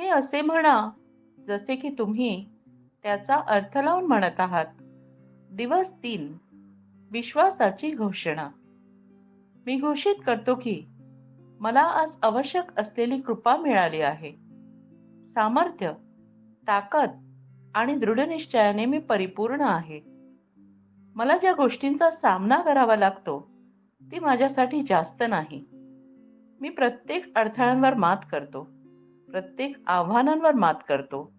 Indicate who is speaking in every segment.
Speaker 1: हे असे म्हणा जसे की तुम्ही त्याचा अर्थ लावून म्हणत आहात. दिवस तीन विश्वासाची घोषणा. मी घोषित करतो की मला आज आवश्यक असलेली कृपा मिळाली आहे. सामर्थ्य ताकद आणि दृढनिश्चयाने मी परिपूर्ण आहे. मला ज्या गोष्टींचा सामना करावा लागतो ती माझ्यासाठी जास्त नाही. मी प्रत्येक अडथळ्यांवर मात करतो. प्रत्येक आव्हानांवर मात करतो.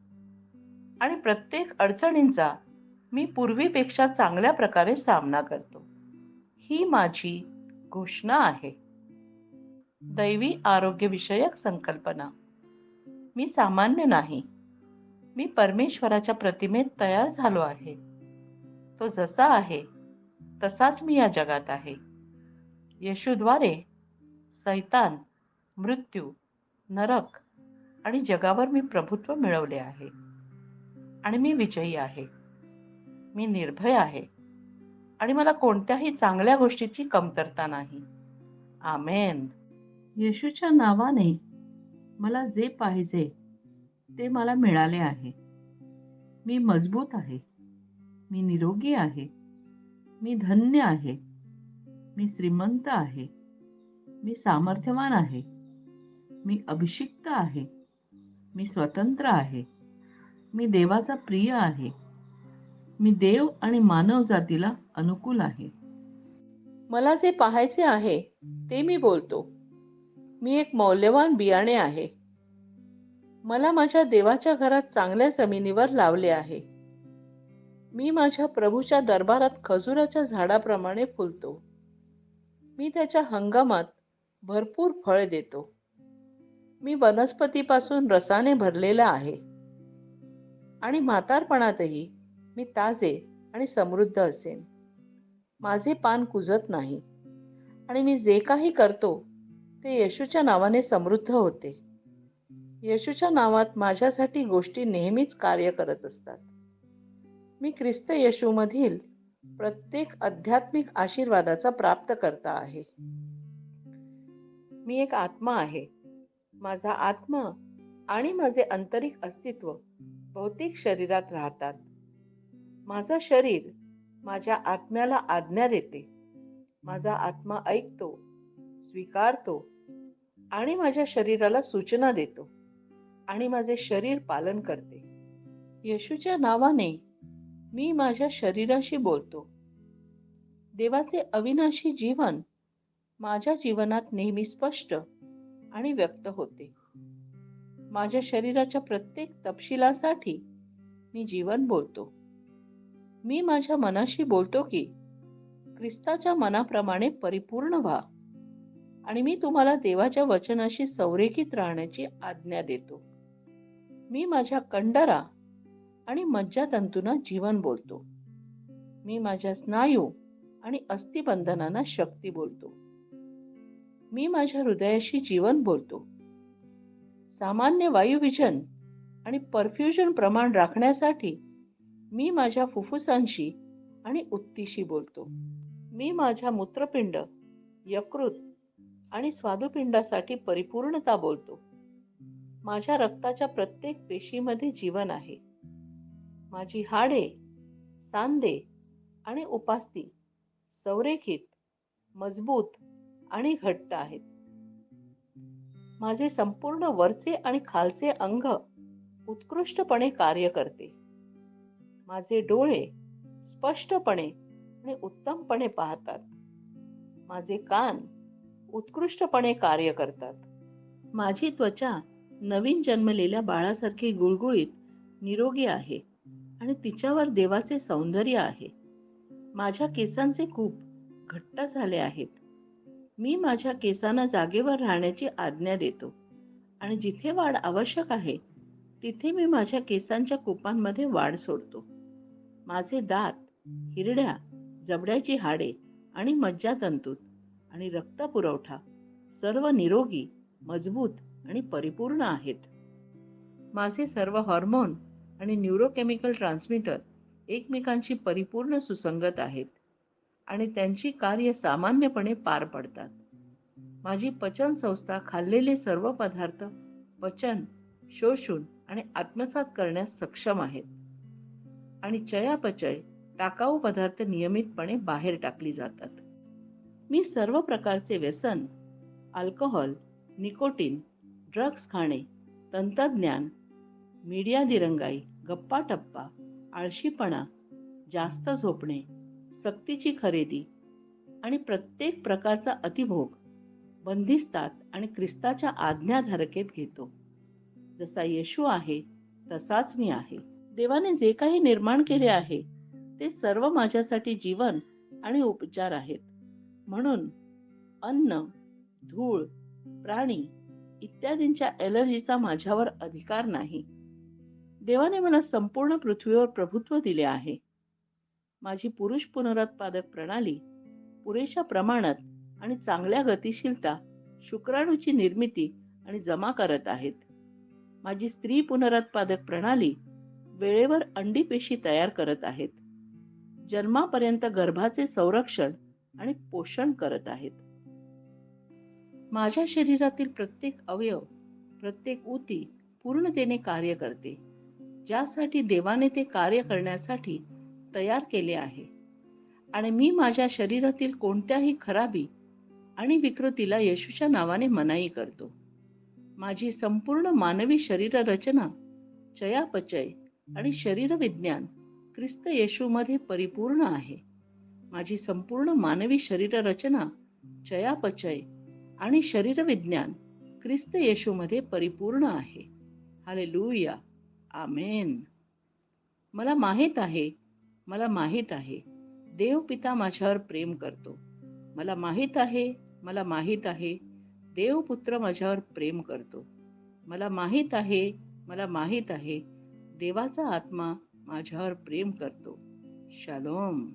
Speaker 1: आणि प्रत्येक अडचणींचा मी पूर्वीपेक्षा चांगल्या प्रकारे सामना करतो. ही माझी घोषणा आहे. दैवी आरोग्यविषयक संकल्पना. मी सामान्य नाही. मी परमेश्वराच्या प्रतिमेत तयार झालो आहे. तो जसा आहे तसाच मी या जगात आहे. येशूद्वारे सैतान मृत्यू नरक आणि जगावर मी प्रभुत्व मिळवले आहे. आणि मी विजयी आहे. मी निर्भय आहे. आणि मला कोणत्याही चांगल्या गोष्टीची कमतरता नाही. आमेन. येशूच्या नावाने मला जे पाहिजे ते मला मिळाले आहे. मी मजबूत आहे. मी निरोगी आहे. मी धन्य आहे. मी श्रीमंत आहे. मी सामर्थ्यवान आहे. मी अभिषिक्त आहे. मी स्वतंत्र आहे. मी देवाचा प्रिय आहे. मी देव आणि मानव जातीला अनुकूल आहे. मला जे पाहायचे आहे ते मी बोलतो. मी एक मौल्यवान बियाणे आहे. मला माझ्या देवाच्या घरात चांगल्या जमिनीवर लावले आहे. मी माझ्या प्रभूच्या दरबारात खजुराच्या झाडाप्रमाणे फुलतो. मी त्याच्या हंगामात भरपूर फळ देतो. मी वनस्पतीपासून रसाने भरलेला आहे. आणि म्हातारपणातही मी ताजे आणि समृद्ध असेन. माझे पान कुजत नाही. आणि मी जे काही करतो ते येशूच्या नावाने समृद्ध होते. येशूच्या नावात माझ्यासाठी गोष्टी नेहमीच कार्य करत असतात. मी ख्रिस्त येशूमधील प्रत्येक आध्यात्मिक आशीर्वादाचा प्राप्त करता आहे. मी एक आत्मा आहे. माझा आत्मा आणि माझे आंतरिक अस्तित्व भौतिक शरीरात राहतात. माझं शरीर माझ्या आत्म्याला आज्ञा देते. माझा आत्मा ऐकतो स्वीकारतो आणि माझ्या शरीराला सूचना देतो आणि माझे शरीर पालन करते. येशूच्या नावाने मी माझ्या शरीराशी बोलतो. देवाचे अविनाशी जीवन माझ्या जीवनात नेहमी स्पष्ट आणि व्यक्त होते. माझ्या शरीराच्या प्रत्येक तपशिलासाठी मी जीवन बोलतो. मी माझ्या मनाशी बोलतो की ख्रिस्ताच्या मनाप्रमाणे परिपूर्ण व्हा आणि मी तुम्हाला देवाच्या वचनाशी संरेखित राहण्याची आज्ञा देतो. मी माझ्या कंडरा आणि मज्जातंतूंना जीवन बोलतो. मी माझ्या स्नायू आणि अस्थिबंधनांना शक्ती बोलतो. मी माझ्या हृदयाशी जीवन बोलतो. सामान्य वायुविजन आणि परफ्युजन प्रमाण राखण्यासाठी मी माझ्या फुफ्फुसांशी आणि उत्तीशी बोलतो. मी माझ्या मूत्रपिंड यकृत आणि स्वादुपिंडासाठी परिपूर्णता बोलतो. माझ्या रक्ताच्या प्रत्येक पेशीमध्ये जीवन आहे. माझी हाडे सांदे आणि उपास्ती संरेखित मजबूत आणि घट्ट आहेत. माझे संपूर्ण वरचे आणि खालचे अंग उत्कृष्टपणे कार्य करते. माझे डोळे स्पष्टपणे आणि उत्तमपणे पाहतात. माझे कान उत्कृष्टपणे कार्य करतात. माझी त्वचा नवीन जन्मलेल्या बाळासारखी गुळगुळीत निरोगी आहे आणि तिच्यावर देवाचे सौंदर्य आहे. माझ्या केसांचे खूप घट्ट झाले आहेत. मी माझ्या केसांना जागेवर राहण्याची आज्ञा देतो. आणि जिथे वाढ आवश्यक आहे तिथे मी माझ्या केसांच्या कुपांमध्ये वाढ सोडतो. माझे दात हिरड्या जबड्याची हाडे आणि मज्जातंतूत आणि रक्तपुरवठा सर्व निरोगी मजबूत आणि परिपूर्ण आहेत. माझे सर्व हॉर्मोन आणि न्यूरोकेमिकल ट्रान्समीटर एकमेकांशी परिपूर्ण सुसंगत आहेत. आणि त्यांची कार्य सामान्यपणे पार पडतात. माझी पचन संस्था खाल्लेले सर्व पदार्थ पचन शोषून आणि आत्मसात करण्यास सक्षम आहेत. आणि चयापचय टाकाऊ पदार्थ नियमितपणे बाहेर टाकली जातात. मी सर्व प्रकारचे व्यसन अल्कोहोल निकोटीन ड्रग्स खाणे तंत्रज्ञान मीडिया दिरंगाई गप्पा टप्पा आळशीपणा जास्त झोपणे सक्तीची खरेदी आणि प्रत्येक प्रकारचा अतिभोग बंदिस्तात आणि ख्रिस्ताच्या आज्ञाधारकेत घेतो. जसा येशू आहे तसाच मी आहे. देवाने जे काही निर्माण केले आहे ते सर्व माझ्यासाठी जीवन आणि उपचार आहेत. म्हणून अन्न धूळ प्राणी इत्यादींच्या एलर्जीचा माझ्यावर अधिकार नाही. देवाने मला संपूर्ण पृथ्वीवर प्रभुत्व दिले आहे. माझी पुरुष पुनरुत्पादक प्रणाली पुरेशा प्रमाणात आणि चांगल्या गतिशीलता शुक्राणूची निर्मिती आणि जमा करत आहेत. माझी स्त्री पुनरुत्पादक प्रणाली वेळेवर अंडी पेशी तयार करत आहेत. जन्मापर्यंत गर्भाचे संरक्षण आणि पोषण करत आहेत. माझ्या शरीरातील प्रत्येक अवयव प्रत्येक ऊती पूर्णतेने कार्य करते ज्यासाठी देवाने ते कार्य करण्यासाठी तयार केले आहे. आणि मी माझ्या शरीरातील कोणत्याही खराबी आणि विकृतीला येशूच्या नावाने मनाई करतो. माझी संपूर्ण मानवी शरीर रचना चयापचय आणि शरीर विज्ञान ख्रिस्त येशूमध्ये परिपूर्ण आहे. माझी संपूर्ण मानवी शरीर रचना चयापचय आणि शरीर विज्ञान ख्रिस्त येशूमध्ये परिपूर्ण आहे. हाले लुया आमेन. मला माहीत आहे मला माहीत आहे. देव पिता माझ्यावर प्रेम करतो. मला माहीत आहे मला माहीत आहे. देव पुत्र माझ्यावर प्रेम करतो. मला माहीत आहे मला माहीत आहे. देवाचा आत्मा माझ्यावर प्रेम करतो. शालोम.